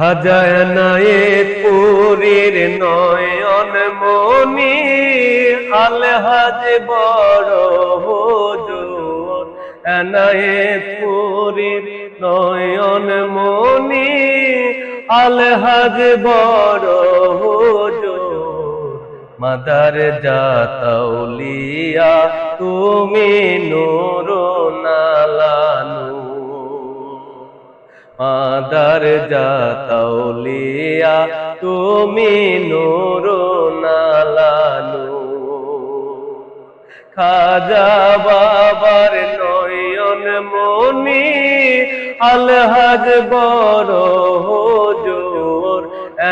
হাজায় নায়ে পুরীর নয়ন মনি আলহাজ বড় হুজুর। এনায়ে পুরীর নয়ন মনি আলহাজ বড় হুজুর। মাদার জাতৌলিয়া তুমি নূর নালানু মাদার জাতৌলিয়া তুমি নূর নালানু খাজা বাবার নয়ন মনি, আলহাজ বড় হুজুর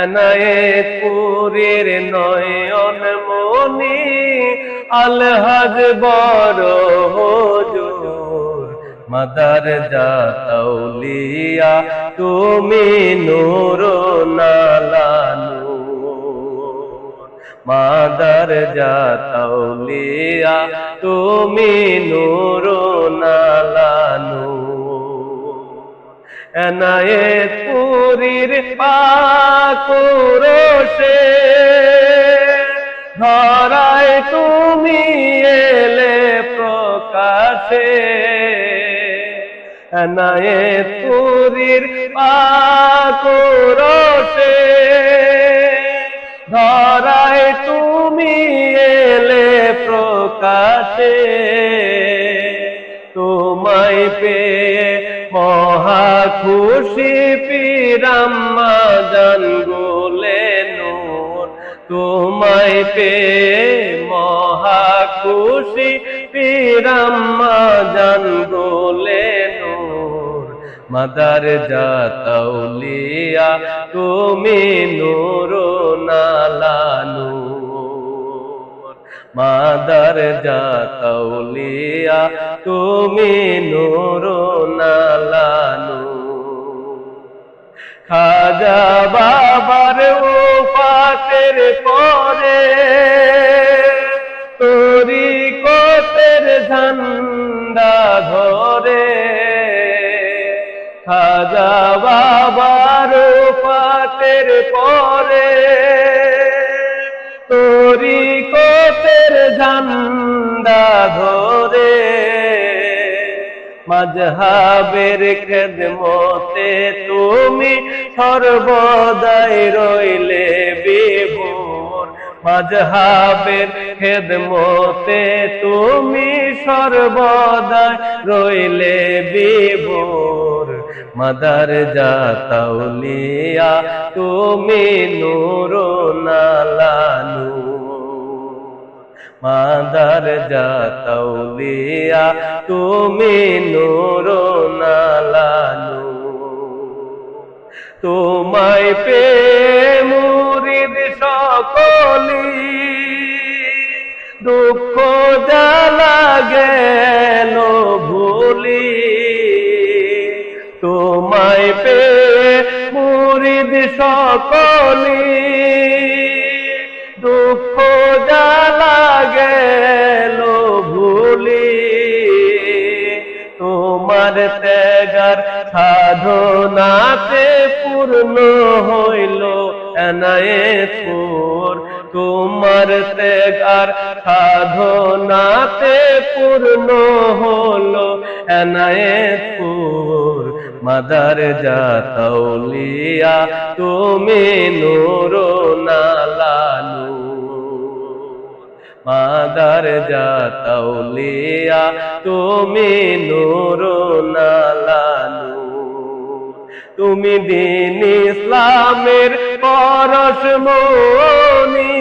এনায়ে পুরীর নয়ন মনি, আলহাজ বড় হুজুর। মাদার জাতৌলিয়া তুমি নূর নালানু মাদার জাতৌলিয়া তুমি নূর নালানু এনায়ে পুরীর পাকুরসে ধরায় তুমি এলে প্রকাশে। এনায়ে পুরীর পাকুরসে ধরায় তুমি এলে প্রকাশে, তোমায় পেয়ে মহা খুশি পিরাম্মা জান গোলে নূর তোমায় পেয়ে মহা খুশি পিরাম্মা জান গোলে নূর মাদার জাতৌলিয়া তুমি নূর নালানু। মাদার জাতৌলিয়া তুমি নূর নালানু। খাজা বাবার উপাতের পরে তোরি কোতের ঝান্ডা ধরে খাজা বাবার উপাতের পরে, তোরি কোতের ঝান্ডা ধরে মজহাবের খেদমতে তুমি সর্বদাই রইলে বিভোর। মজহাবের খেদমতে তুমি সর্বদাই রইলে বিভোর। মাদার জাতৌলিয়া তুমি নূর নালানু মাদার জাতৌলিয়া তুমি নূর নালানু তোমায় পে মুরিদ সকলি, দুঃখ জ্বালা গেল ভুলি। তোমায় পে মুরিদ সকলি দুঃখ জ্বালা গেল ভুলি। তোমার ত্যাগার সাধনাতে পূর্ণ হইল এনায়েতপুর। তোমার ত্যাগার সাধনাতে পূর্ণ হলো এনায়েতপুর। মাদার জাতৌলিয়া তুমি নূর নালানু মাদার জাতৌলিয়া তুমি নূর নালানু তুমি দিন ইসলামের পরশ মনি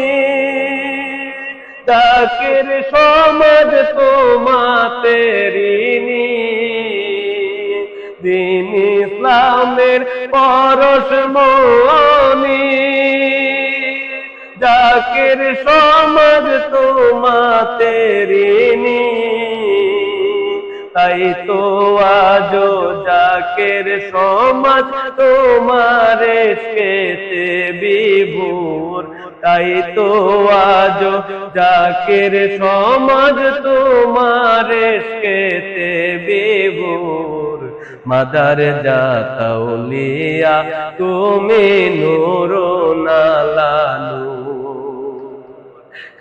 তাকের সমাজ তোমাতে ঋণী দিন ইসলামের পরশ মনি। জাকের সমাজ তোমাতে ঋণী তাই তো আজো জাকের সমাজ তোমার কেতে বিভোর। তাই তো আজো জাকের সমাজ তোমার কেতে বিভোর। মাদার জাতাউলিয়া তুমি নুরো নালানু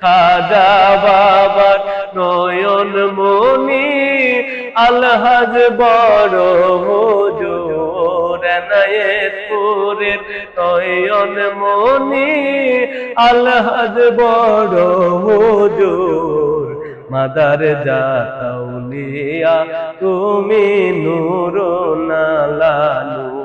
খাজা বাবার নয়ন মনি, আলহাজ বড় এনায়েতপুরের নয়ন মনি, আলহাজ বড় হুজুর মাদার জাতাউলিয়া তুমি নূর নালানু